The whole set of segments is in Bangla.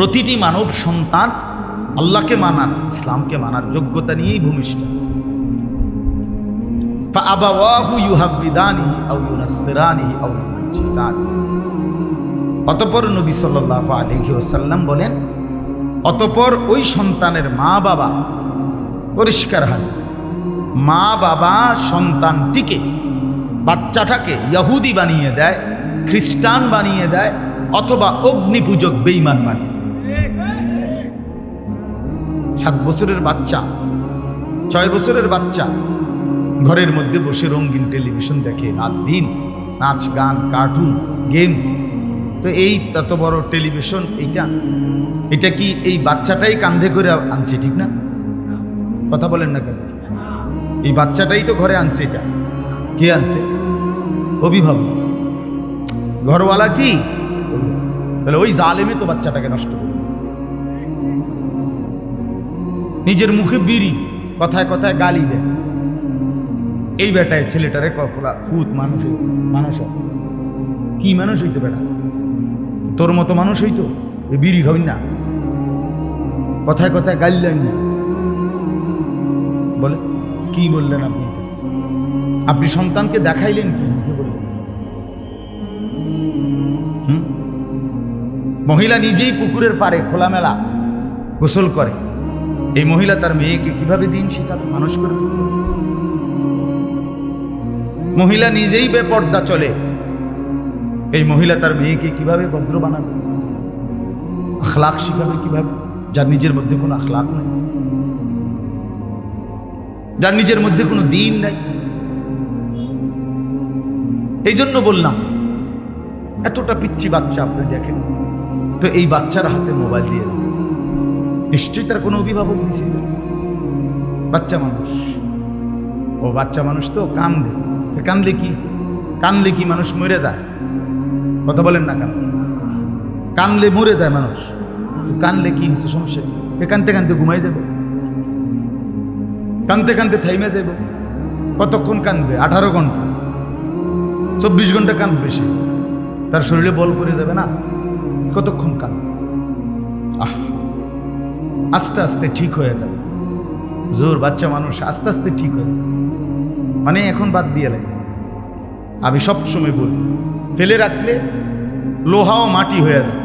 প্রতিটি মানব সন্তান আল্লাহকে মানার ইসলামকে মানার যোগ্যতা নিয়েই ভূমিষ্ঠ। অতপর নবী সাল্লাহ ওসাল্লাম বলেন, অতপর ওই সন্তানের মা বাবা পরিষ্কার হাদিস মা বাবা সন্তানটিকে, বাচ্চাটাকে ইয়াহুদি বানিয়ে দেয়, খ্রিস্টান বানিয়ে দেয়, অথবা অগ্নিপূজক বেইমান বানিয়ে সাত বছরের বাচ্চা, ছয় বছরের বাচ্চা। ঘরের মধ্যে বসে রঙিন টেলিভিশন দেখে, রাত দিন নাচ, গান, কার্টুন, গেমস। তো এই তত বড় টেলিভিশন, এইটা। এটা কি এই বাচ্চাটাই কান্ধে করে আনছে, ঠিক না? কথা বলেন না কেন? এই বাচ্চাটাই তো ঘরে আনছে এটা। কে আনছে? অভিভাবক। ঘরওয়ালা কি? তাহলে ওই জালেমে তো বাচ্চাটাকে নষ্ট করে নিজের মুখে বিড়ি, কথায় কথায় গালি দেয়। এই বেটায় ছেলেটারে কফলা ফুত মানুষ মানুষ কি মানুষ হইতো বেটা? তোর মতো মানুষ হইতো বিড়ি খাবেন না। কথায় কথায় গাইলেন না। বলে, কি বললেন আপনি? আপনি সন্তানকে দেখাইলেন কি? মহিলা নিজেই পুকুরের পারে খোলামেলা গোসল করে। এই মহিলা তার মেয়েকে কীভাবে দিন শেখাবে, মানুষ করবে? মহিলা নিজেই বেপর্দা চলে। এই মহিলা তার মেয়েকে কীভাবে ভদ্র বানাবে? আখলাক শিখাবে কীভাবে? যার নিজের মধ্যে কোনো আখলাক নেই। যার নিজের মধ্যে কোনো দিন নাই। এই জন্য বললাম, এতটা পিচ্ছি বাচ্চা আপনি দেখেন। তো এই বাচ্চার হাতে মোবাইল দিয়ে দিয়েছে। নিশ্চয়ই তার কোনো অভিভাবক দিয়েছে বাচ্চা মানুষ। ও বাচ্চা মানুষ তো কান্দে। তো কান্দলে কি? কান্দলে কি মানুষ মরে যায়? কথা বলেন না কেন? কানলে মরে যায় মানুষ। কানলে কি হচ্ছে সমস্যা? এ কানতে কানতে ঘুমাই যাবে। কানতে কানতে থাইমে যাব। কতক্ষণ কানবে আঠারো ঘণ্টা। চব্বিশ ঘণ্টা কানবে সে। তার শরীরে বল করে যাবে না? কতক্ষণ কানবে আহ! আস্তে আস্তে ঠিক হয়ে যাবে। জোর, বাচ্চা মানুষ, আস্তে আস্তে ঠিক হয়ে যাবে। মানে এখন বাদ দিয়ে লাগছে। আমি সবসময় বলি, ফেলে রাখলে লোহাও মাটি হয়ে যায়।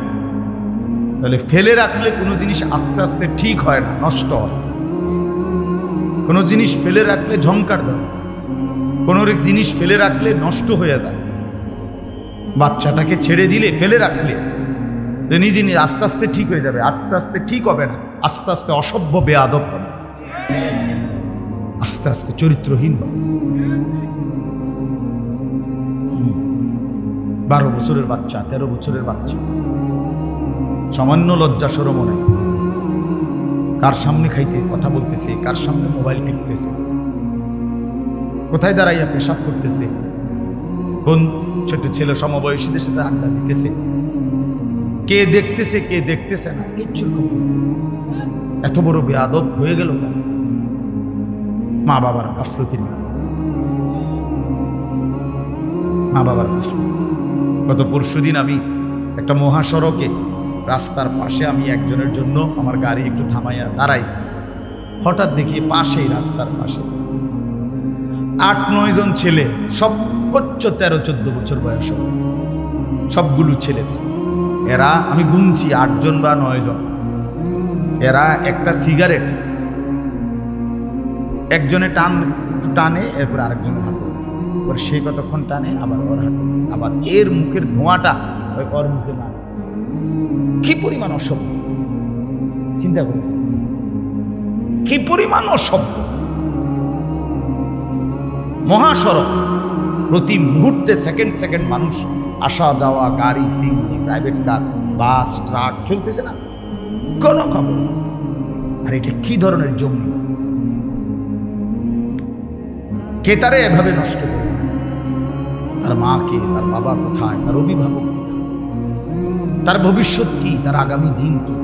তাহলে ফেলে রাখলে কোনো জিনিস আস্তে আস্তে ঠিক হয় না, নষ্ট হয়। কোনো জিনিস ফেলে রাখলে ঝংকার দেয়। কোনো জিনিস ফেলে রাখলে নষ্ট হয়ে যায়। বাচ্চাটাকে ছেড়ে দিলে, ফেলে রাখলে যে নিজে নিজে আস্তে আস্তে ঠিক হয়ে যাবে, আস্তে আস্তে ঠিক হবে না, আস্তে আস্তে অসভ্য, বেয়াদব হবে। আস্তে আস্তে চরিত্রহীন হবে। বারো বছরের বাচ্চা, তেরো বছরের বাচ্চা। সামান্য লজ্জা সরম নেই কার সামনে খাইতে কথা বলতেছে, কার সামনে মোবাইল টিপতেছে। কোথায় দাঁড়াইয়া পেশাব করতেছে? কোন ছোট ছেলে সমবয়সীদের সাথে আড্ডা দিতেছে? কে দেখতেছে কে দেখতেছে না কিচ্ছু। এত বড় বেয়াদব হয়ে গেল? মা বাবার গাফলতির। মা বাবার গত পরশু দিন আমি একটা মহাসড়কে রাস্তার পাশে আমি একজনের জন্য আমার গাড়ি একটু থামাইয়া দাঁড়াইছি হঠাৎ দেখি পাশেই রাস্তার পাশে আট, নয় জন ছেলে সর্বোচ্চ তেরো, চোদ্দ বছর বয়স সবগুলো ছেলে এরা, আমি গুনছি আটজন বা নয় জন এরা একটা সিগারেট। একজনে টান, টানে, এরপর আরেকজন এবার সে কতক্ষণ টানে, আবার ওর হাতে। আবার এর মুখের ধোঁয়াটা ওই ওর মুখে না কি পরিমাণ অসভ্য? চিন্তা করুন। কি পরিমাণ অসভ্য? মহাসড়ক। প্রতি মুহূর্তে সেকেন্ড সেকেন্ড মানুষ আসা যাওয়া, গাড়ি CNG private car bus truck চলতেছে না। কোনো খবর আর এটা কি ধরনের জমি কে তারে এভাবে নষ্ট করে? তার মাকে, তার বাবা কোথায়? তার অভিভাবক তার ভবিষ্যৎ কি? তার আগামী দিন কি?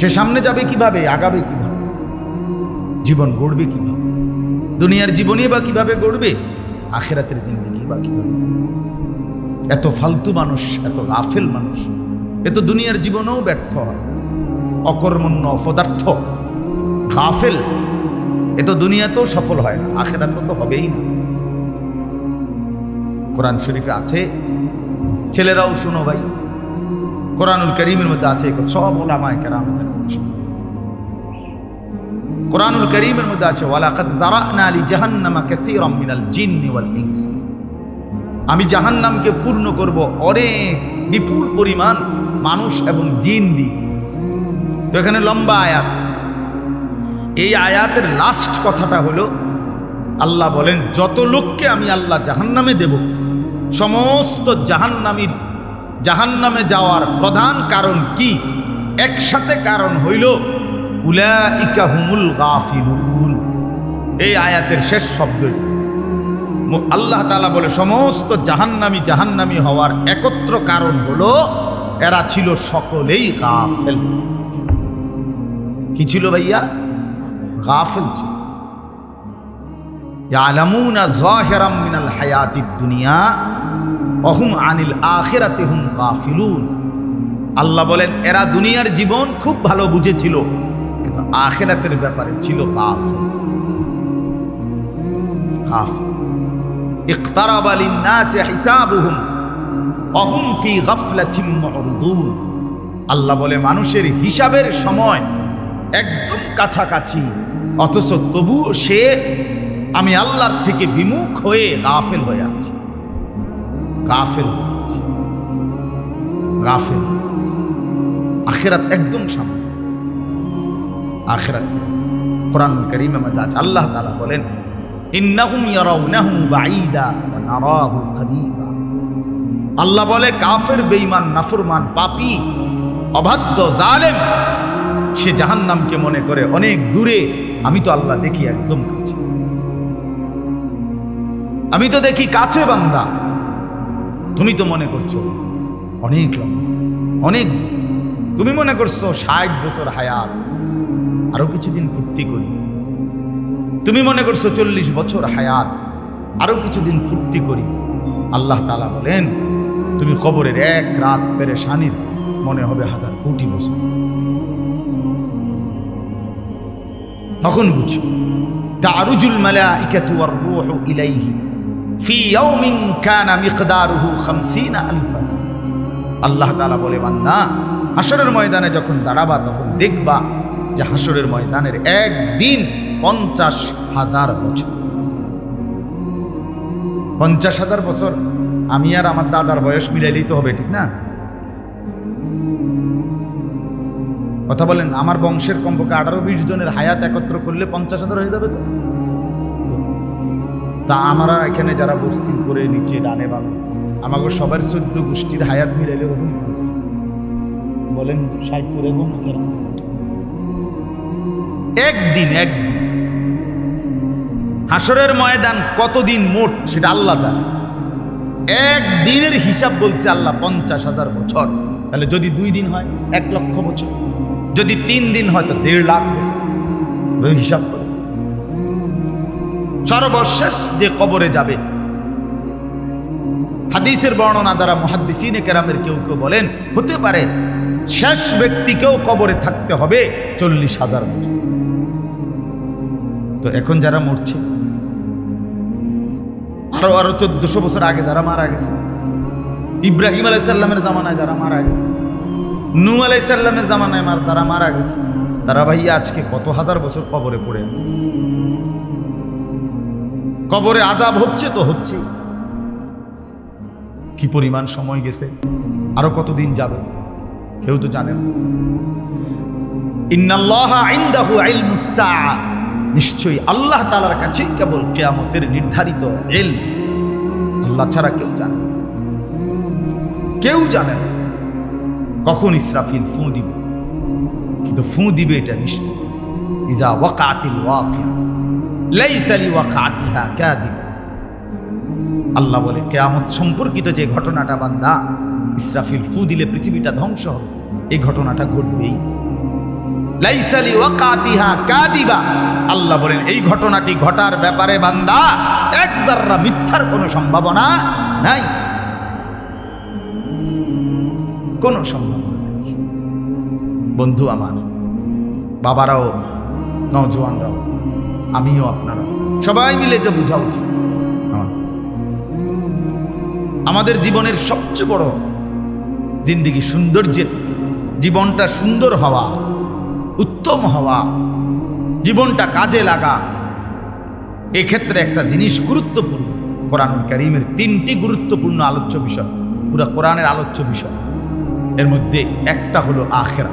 সে সামনে যাবে কীভাবে? আগাবে কীভাবে? জীবন গড়বে কীভাবে? দুনিয়ার জীবনে বা কীভাবে গড়বে? আখেরাতের জিন্দগি বা কীভাবে এত ফালতু মানুষ, এত লাফেল মানুষ, এ তো দুনিয়ার জীবনেও ব্যর্থ অকর্মণ্য, অপদার্থ, গাফেল, এ তো দুনিয়াতেও সফল হয় না আখেরাত তো হবেই না। কোরআন শরীফে আছে, ছেলেরাও শোনো ভাই, কোরআনুল করিমের মধ্যে আছে, সব ওলামায় বংশ। কোরআনুল করিমের মধ্যে আছে, ওয়ালাকাদ যারানা লি জাহান্নামা কাসীরাম মিনাল জিন্নি ওয়াল আমি জাহান্নামকে পূর্ণ করব অনেক বিপুল পরিমাণ মানুষ এবং জিন দিয়ে। তো এখানে লম্বা আয়াত। এই আয়াতের লাস্ট কথাটা হলো, আল্লাহ বলেন, যত লোককে আমি আল্লাহ জাহান্নামে দেব, সমস্ত জাহান্নামীর জাহান্নামে যাওয়ার প্রধান কারণ কি? একসাথে কারণ হইল এই আয়াতের শেষ শব্দ আল্লাহ তালা বলে, সমস্ত জাহান্নামী জাহান্নামী হওয়ার একত্র কারণ হলো, এরা ছিল সকলেই গাফেল। কি ছিল ভাইয়া? গাফেল ছিল। মিনাল দুনিয়া আনিল আল্লাহ বলেন, এরা দুনিয়ার জীবন খুব ভালো বুঝেছিল। আখিরাতের ব্যাপারে ছিল গাফিল গাফিল ইকতারাবা লিন-নাসি হিসাবুহুম। অহুম ফি গাফলাতিম মুরদুন। আল্লাহ বলে, মানুষের হিসাবের সময় একদম কাছাকাছি, অথচ তবুও সে আমি আল্লাহর থেকে বিমুখ হয়ে গাফেল হয়ে আছে। গাফেল। গাফেল আখেরাত একদম সামনে। আখেরাত। কোরআন করিমে মধ্যে আল্লাহ তাআলা বলেন আল্লাহ বলে, কাফের, বেঈমান, নাফরমান, পাপী, অবাধ্য, জালেম, সে জাহান্নামকে মনে করে অনেক দূরে আমি তো আল্লাহ দেখি একদম কাছে। আমি তো দেখি কাছে বান্দা। তুমি তো মনে করছ অনেক লম্বা, অনেক তুমি মনে করছ ষাট বছর হায়াত আরও কিছুদিন ফুর্তি করি। তুমি মনে করছ চল্লিশ বছর হায়াত, আরও কিছুদিন ফুর্তি করি। আল্লাহ তালা বলেন, তুমি কবরের এক রাত পেরেশানির, মনে হবে হাজার কোটি বছর। তখন বুঝো তারুজুল মালাইকাতু ওয়ার রূহু ইলাইহি, ফি ইয়াউমিন কানা মিকদারুহু 50 আলফ আল্লাহ তাআলা বলে, বান্দা হাসরের ময়দানে যখন দাঁড়াবা, তখন দেখবা যে হাসরের ময়দানের একদিন পঞ্চাশ হাজার বছর। পঞ্চাশ হাজার বছর। আমি আর আমার দাদার বয়স মিলাইলেই তো হবে, ঠিক না? কথা বলেন, আমার বংশের কমপক্ষে আঠারো বিশ জনের হায়াত একত্র করলে পঞ্চাশ হাজার হয়ে যাবে তো? তা আমরা এখানে যারা বস্তি করে নিচে, ডানে, বামে আমাকে সবার চোদ্দ গোষ্ঠীর হায়াত মিলাইলে বলেন কেরম? একদিন একদিন হাসরের ময়দান কতদিন মোট সেটা আল্লাহ জানে। একদিনের হিসাব বলছে আল্লাহ পঞ্চাশ হাজার বছর। তাহলে যদি দুই দিন হয়, এক লক্ষ বছর। যদি তিন দিন হয়, তো দেড় লাখ বছর। হিসাব করে। সর্বশেষ যে কবরে যাবে, হাদিসের বর্ণনা দ্বারা মহাদ্দিসিনে কেরামের কেউ কেউ বলেন, হতে পারে শেষ ব্যক্তিকেও কবরে থাকতে হবে চল্লিশ হাজার বছর। তো এখন যারা মরছে, আরও আরও চোদ্দশো বছর আগে যারা মারা গেছে, ইব্রাহিম আলাইসাল্লামের জামানায় যারা মারা গেছে নু আলাইসাল্লামের জামানায় মার, তারা মারা গেছে, তারা ভাইয়া আজকে কত হাজার বছর কবরে পড়ে আছে। কবরে আজাব হচ্ছে তো হচ্ছে কি পরিমাণ সময় গেছে, আরও কতদিন যাবে, কেউ তো জানে না। ইন্নাল্লাহা ইনদাহু ইলমুস সাআ। নিশ্চয়ই আল্লাহ তালার কাছে কেবল কেয়ামতের নির্ধারিত এল আল্লাহ ছাড়া কেউ জানে কেউ জানে না কখন ইসরাফিল ফু দিবে। কিন্তু ফু দিবে এটা নিশ্চিত ইজা ওয়াকাতিল ওয়াকিয়া, লাইসা লিওয়াকাতিহা কাযিবা। আল্লাহ বলে, কেয়ামত সম্পর্কিত যে ঘটনাটা বান্দা, ইসরাফিল ফু দিলে পৃথিবীটা ধ্বংস হবে। এই ঘটনাটা ঘটবেই। লাইসালি ওয়াকাতিহা কাদিবা আল্লাহ বলেন, এই ঘটনাটি ঘটার ব্যাপারে বান্দা এক জাররা মিথ্যার কোনো সম্ভাবনা নাই। কোনো সম্ভাবনা বন্ধু আমার, বাবারাও নজওয়ানরাও আমিও আপনারা সবাই মিলে এটা বোঝা উচিত। আমার। আমাদের জীবনের সবচেয়ে বড় জিন্দিগি সৌন্দর্যের, জীবনটা সুন্দর হওয়া, উত্তম হওয়া জীবনটা কাজে লাগা। এক্ষেত্রে একটা জিনিস গুরুত্বপূর্ণ। কোরআন করিমের তিনটি গুরুত্বপূর্ণ আলোচ্য বিষয়। পুরো কোরআনের আলোচ্য বিষয়। এর মধ্যে একটা হলো আখেরা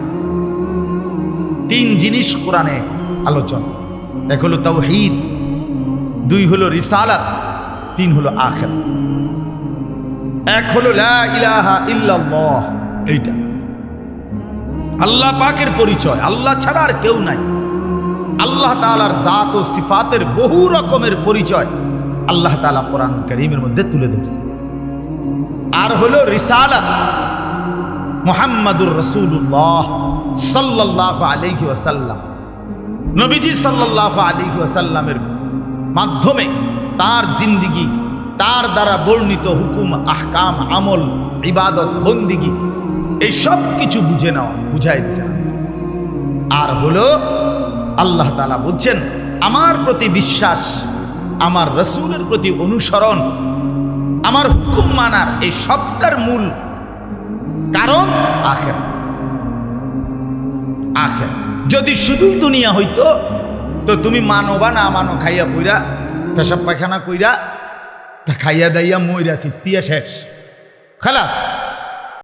তিন জিনিস কোরআনে আলোচনা। এক হলো তাওহীদ। দুই হলো রিসালাত। তিন হলো আখেরা এক হলো এইটা। আল্লাহ পাকের পরিচয়। আল্লাহ ছাড়া আর কেউ নাই। আল্লাহ তাআলার জাত ও সিফাতের বহু রকমের পরিচয় আল্লাহ তাআলা কোরআন করিমের মধ্যে তুলে ধরছে। আর হলো রিসালাত মোহাম্মদুর রসুল্লাহ সাল্লাহ আলাইহি ওয়াসাল্লাম। নবীজি সাল্লাহ আলাইহি ওয়াসাল্লামের মাধ্যমে তার জিন্দিগি, তার দ্বারা বর্ণিত হুকুম, আহকাম, আমল, ইবাদত, বন্দিগি, এই সব কিছু বুঝে নেওয়া, বুঝাই দিচ্ছেন আর হলো আল্লাহ তালা বলছেন, আমার প্রতি বিশ্বাস, আমার রসুলের প্রতি অনুসরণ, আমার হুকুম মানার এই সবটার মূল কারণ আখের। আখের। যদি শুধুই দুনিয়া হইতো, তো তুমি মানো বা না মানো, খাইয়া পইরা পেশাব পায়খানা কইরা তা খাইয়া দাইয়া মইরা চিত্তিয়া শেষ। খালাস।